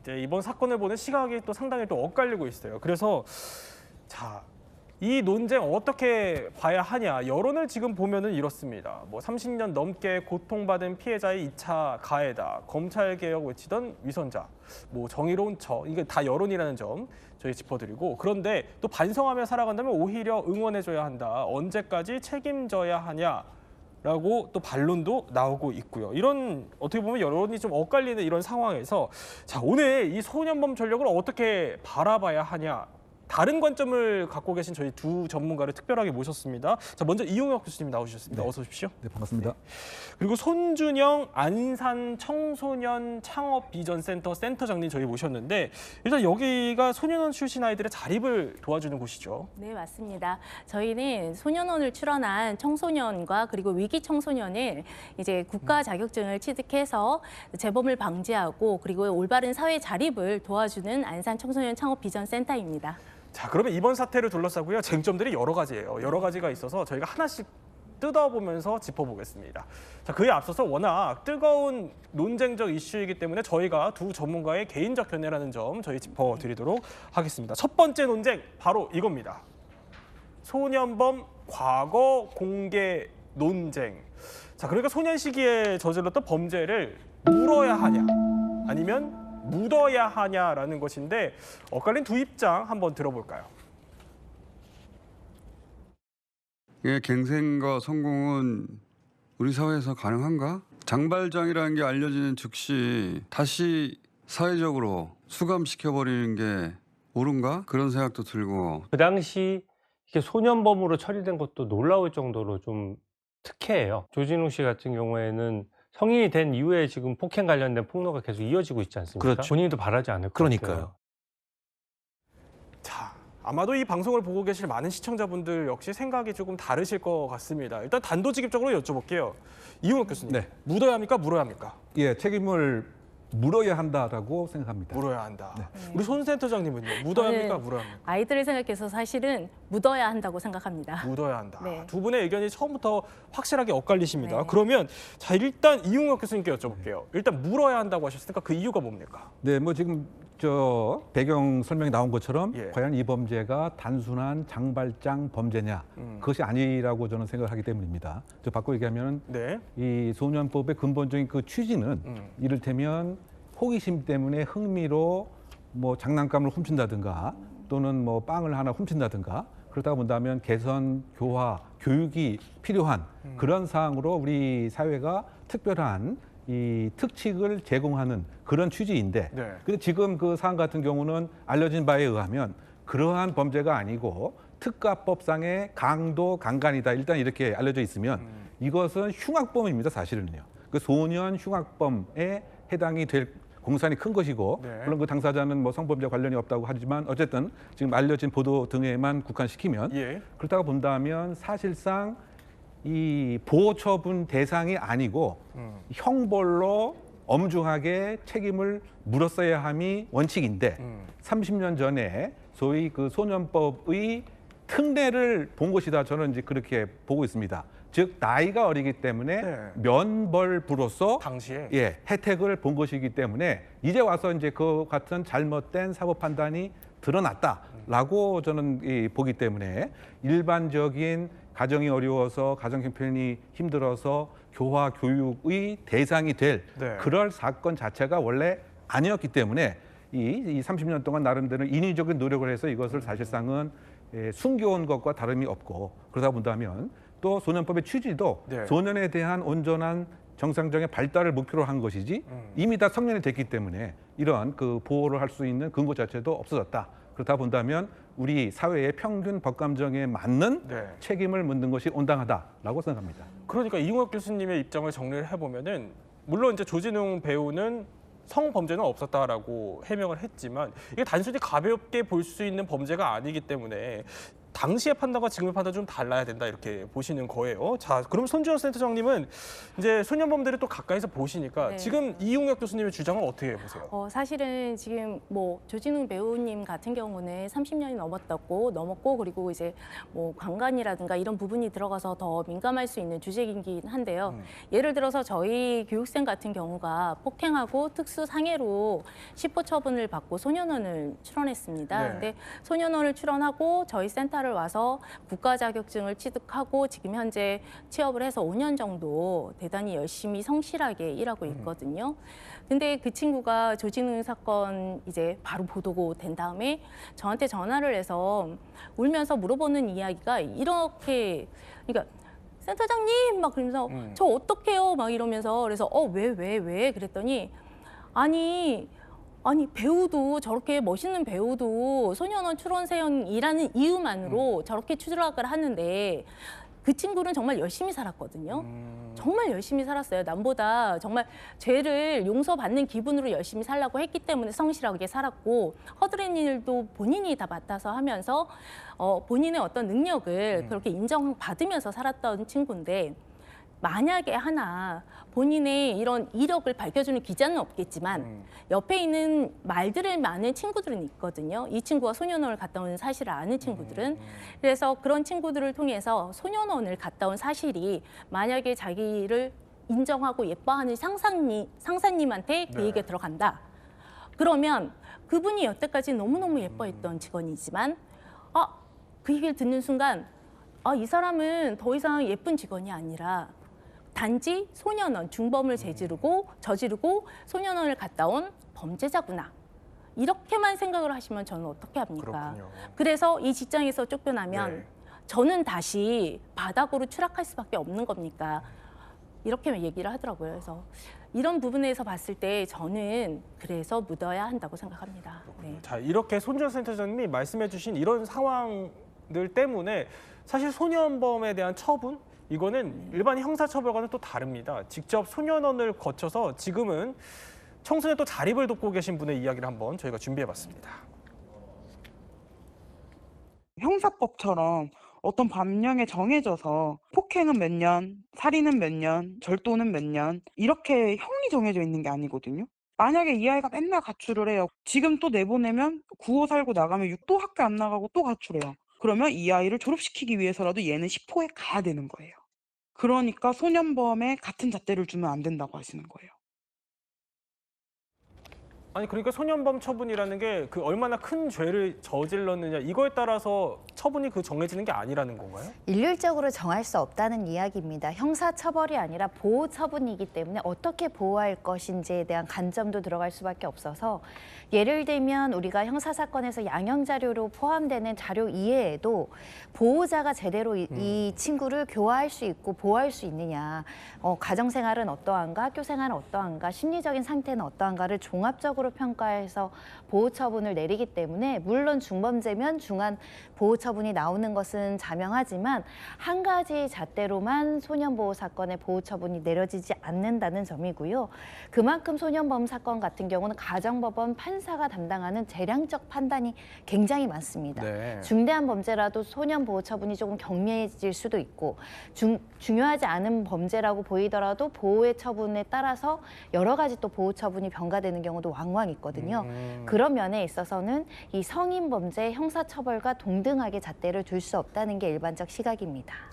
이제 이번 사건을 보는 시각이 또 상당히 또 엇갈리고 있어요. 그래서 자. 이 논쟁 어떻게 봐야 하냐 여론을 지금 보면은 이렇습니다. 뭐 30년 넘게 고통받은 피해자의 2차 가해다. 검찰 개혁 외치던 위선자. 뭐 정의로운 처. 이게 다 여론이라는 점 저희 짚어드리고 그런데 또 반성하며 살아간다면 오히려 응원해줘야 한다. 언제까지 책임져야 하냐. 라고 또 반론도 나오고 있고요. 이런 어떻게 보면 여론이 좀 엇갈리는 이런 상황에서 자 오늘 이 소년범 전력을 어떻게 바라봐야 하냐 다른 관점을 갖고 계신 저희 두 전문가를 특별하게 모셨습니다. 자 먼저 이용혁 교수님 나오셨습니다. 네. 어서 오십시오. 네, 반갑습니다. 그리고 손준영 안산 청소년 창업 비전 센터 센터장님 저희 모셨는데 일단 여기가 소년원 출신 아이들의 자립을 도와주는 곳이죠. 네, 맞습니다. 저희는 소년원을 출원한 청소년과 그리고 위기 청소년을 이제 국가 자격증을 취득해서 재범을 방지하고 그리고 올바른 사회 자립을 도와주는 안산 청소년 창업 비전 센터입니다. 자, 그러면 이번 사태를 둘러싸고요. 쟁점들이 여러 가지예요. 여러 가지가 있어서 저희가 하나씩 뜯어보면서 짚어보겠습니다. 자, 그에 앞서서 워낙 뜨거운 논쟁적 이슈이기 때문에 저희가 두 전문가의 개인적 견해라는 점 저희 짚어드리도록 하겠습니다. 첫 번째 논쟁 바로 이겁니다. 소년범 과거 공개 논쟁. 자, 그러니까 소년 시기에 저질렀던 범죄를 물어야 하냐, 아니면 묻어야 하냐라는 것인데 엇갈린 두 입장 한번 들어볼까요? 예, 갱생과 성공은 우리 사회에서 가능한가? 장발장이라는 게 알려지는 즉시 다시 사회적으로 수감시켜 버리는 게 옳은가? 그런 생각도 들고 그 당시 이게 소년범으로 처리된 것도 놀라울 정도로 좀 특혜예요. 조진웅 씨 같은 경우에는 성인이 된 이후에 지금 폭행 관련된 폭로가 계속 이어지고 있지 않습니까? 그렇죠. 본인도 바라지 않을 것 그러니까요. 같아요. 자, 아마도 이 방송을 보고 계실 많은 시청자분들 역시 생각이 조금 다르실 것 같습니다. 일단 단도직입적으로 여쭤볼게요. 이용혁 교수님, 네. 묻어야 합니까? 물어야 합니까? 예, 책임을 물어야 한다라고 생각합니다. 물어야 한다. 네. 우리 손 센터장님은요? 묻어야 합니까? 저는 물어야 합니까? 아이들을 생각해서 사실은 묻어야 한다고 생각합니다. 묻어야 한다. 네. 두 분의 의견이 처음부터 확실하게 엇갈리십니다. 네. 그러면 자 일단 이용혁 교수님께 여쭤볼게요. 일단 물어야 한다고 하셨으니까 그 이유가 뭡니까? 네, 뭐 지금 저 배경 설명이 나온 것처럼 예. 과연 이 범죄가 단순한 장발장 범죄냐 음. 그것이 아니라고 저는 생각하기 때문입니다. 저 바꿔 얘기하면 네. 이 소년법의 근본적인 그 취지는 음. 이를테면 호기심 때문에 흥미로 뭐 장난감을 훔친다든가 또는 뭐 빵을 하나 훔친다든가 그러다 본다면 개선, 교화, 교육이 필요한 음. 그런 사항으로 우리 사회가 특별한 이 특칙을 제공하는 그런 취지인데 네. 근데 지금 그 사안 같은 경우는 알려진 바에 의하면 그러한 범죄가 아니고 특가법상의 강도 강간이다 일단 이렇게 알려져 있으면 음. 이것은 흉악범입니다 사실은요 그 소년 흉악범에 해당이 될 공산이 큰 것이고 네. 물론 그 당사자는 뭐 성범죄 관련이 없다고 하지만 어쨌든 지금 알려진 보도 등에만 국한시키면 예. 그렇다고 본다면 사실상 이 보호 처분 대상이 아니고 음. 형벌로 엄중하게 책임을 물었어야 함이 원칙인데 음. 30년 전에 소위 그 소년법의 특례를 본 것이다 저는 이제 그렇게 보고 있습니다. 즉 나이가 어리기 때문에 네. 면벌부로서 당시에 예, 혜택을 본 것이기 때문에 이제 와서 이제 그 같은 잘못된 사법 판단이 드러났다라고 저는 이, 보기 때문에 일반적인 가정이 어려워서 가정 형편이 힘들어서 교화 교육의 대상이 될 네. 그럴 사건 자체가 원래 아니었기 때문에 이, 이 30년 동안 나름대로 인위적인 노력을 해서 이것을 사실상은 예, 숨겨온 것과 다름이 없고 그러다 본다면 또 소년법의 취지도 네. 소년에 대한 온전한 정상적인 발달을 목표로 한 것이지 음. 이미 다 성년이 됐기 때문에 이러한 그 보호를 할 수 있는 근거 자체도 없어졌다. 그렇다 본다면 우리 사회의 평균 법감정에 맞는 네. 책임을 묻는 것이 온당하다라고 생각합니다. 그러니까 이용혁 교수님의 입장을 정리를 해보면은 물론 이제 조진웅 배우는 성범죄는 없었다라고 해명을 했지만 이게 단순히 가볍게 볼 수 있는 범죄가 아니기 때문에 당시의 판단과 지금의 판단 좀 달라야 된다 이렇게 보시는 거예요. 자, 그럼 손주현 센터장님은 이제 소년범들을 또 가까이서 보시니까 네. 지금 이용혁 교수님의 주장을 어떻게 보세요? 어, 사실은 지금 뭐 조진웅 배우님 같은 경우는 30년이 넘었다고 넘었고 그리고 이제 뭐 강간이라든가 이런 부분이 들어가서 더 민감할 수 있는 주제이긴 한데요. 음. 예를 들어서 저희 교육생 같은 경우가 폭행하고 특수 상해로 10호 처분을 받고 소년원을 출원했습니다. 네. 근데 소년원을 출원하고 저희 센터를 와서 국가 자격증을 취득하고 지금 현재 취업을 해서 5년 정도 대단히 열심히 성실하게 일하고 있거든요. 근데 그 친구가 조진웅 사건 이제 바로 보도고 된 다음에 저한테 전화를 해서 울면서 물어보는 이야기가 이렇게 그러니까 센터장님 막 그러면서 음. 저 어떡해요 막 이러면서 그래서 어 왜 왜왜 그랬더니 아니 아니 배우도 저렇게 멋있는 배우도 소년원 출원생이라는 이유만으로 저렇게 추락을 하는데 그 친구는 정말 열심히 살았거든요. 음, 정말 열심히 살았어요. 남보다 정말 죄를 용서받는 기분으로 열심히 살라고 했기 때문에 성실하게 살았고 허드렛 일도 본인이 다 맡아서 하면서 어, 본인의 어떤 능력을 그렇게 인정받으면서 살았던 친구인데 만약에 하나 본인의 이런 이력을 밝혀주는 기자는 없겠지만 음. 옆에 있는 말들을 많은 친구들은 있거든요. 이 친구가 소년원을 갔다 온 사실을 아는 친구들은 그래서 그런 친구들을 통해서 소년원을 갔다 온 사실이 만약에 자기를 인정하고 예뻐하는 상상님, 상사님한테 그 네. 얘기가 들어간다. 그러면 그분이 여태까지 너무너무 예뻐했던 직원이지만 아, 그 얘기를 듣는 순간 아, 이 사람은 더 이상 예쁜 직원이 아니라 단지 소년원 중범을 저지르고 저지르고 소년원을 갔다 온 범죄자구나. 이렇게만 생각을 하시면 저는 어떻게 합니까? 그렇군요. 그래서 이 직장에서 쫓겨나면 네. 저는 다시 바닥으로 추락할 수밖에 없는 겁니까? 이렇게 얘기를 하더라고요. 그래서 이런 부분에서 봤을 때 저는 그래서 묻어야 한다고 생각합니다. 네. 자 이렇게 손주현 센터장님이 말씀해주신 이런 상황들 때문에 사실 소년범에 대한 처분 이거는 일반 형사처벌과는 또 다릅니다. 직접 소년원을 거쳐서 지금은 청소년 또 자립을 돕고 계신 분의 이야기를 한번 저희가 준비해봤습니다. 형사법처럼 어떤 법령에 정해져서 폭행은 몇 년, 살인은 몇 년, 절도는 몇 년, 이렇게 형이 정해져 있는 게 아니거든요. 만약에 이 아이가 맨날 가출을 해요. 지금 또 내보내면 구호 살고 나가면 또 학교 안 나가고 또 가출해요. 그러면 이 아이를 졸업시키기 위해서라도 얘는 10호에 가야 되는 거예요. 그러니까 소년범에 같은 잣대를 주면 안 된다고 하시는 거예요. 아니 그러니까 소년범 처분이라는 게 그 얼마나 큰 죄를 저질렀느냐 이거에 따라서 처분이 그 정해지는 게 아니라는 건가요? 일률적으로 정할 수 없다는 이야기입니다. 형사 처벌이 아니라 보호 처분이기 때문에 어떻게 보호할 것인지에 대한 관점도 들어갈 수밖에 없어서 예를 들면 우리가 형사 사건에서 양형 자료로 포함되는 자료 이외에도 보호자가 제대로 이, 이 친구를 교화할 수 있고 보호할 수 있느냐, 어, 가정 생활은 어떠한가, 학교 생활은 어떠한가, 심리적인 상태는 어떠한가를 종합적으로 평가해서 보호 처분을 내리기 때문에 물론 중범죄면 중한 보호 처분 이 나오는 것은 자명하지만 한 가지 잣대로만 소년보호 사건의 보호 처분이 내려지지 않는다는 점이고요. 그만큼 소년범 사건 같은 경우는 가정법원 판사가 담당하는 재량적 판단이 굉장히 많습니다. 네. 중대한 범죄라도 소년 보호 처분이 조금 경미해질 수도 있고 중, 중요하지 않은 범죄라고 보이더라도 보호의 처분에 따라서 여러 가지 또 보호 처분이 병가되는 경우도 왕왕 있거든요. 음. 그런 면에 있어서는 이 성인 범죄 형사 처벌과 동등하게 잣대를 둘 수 없다는 게 일반적 시각입니다.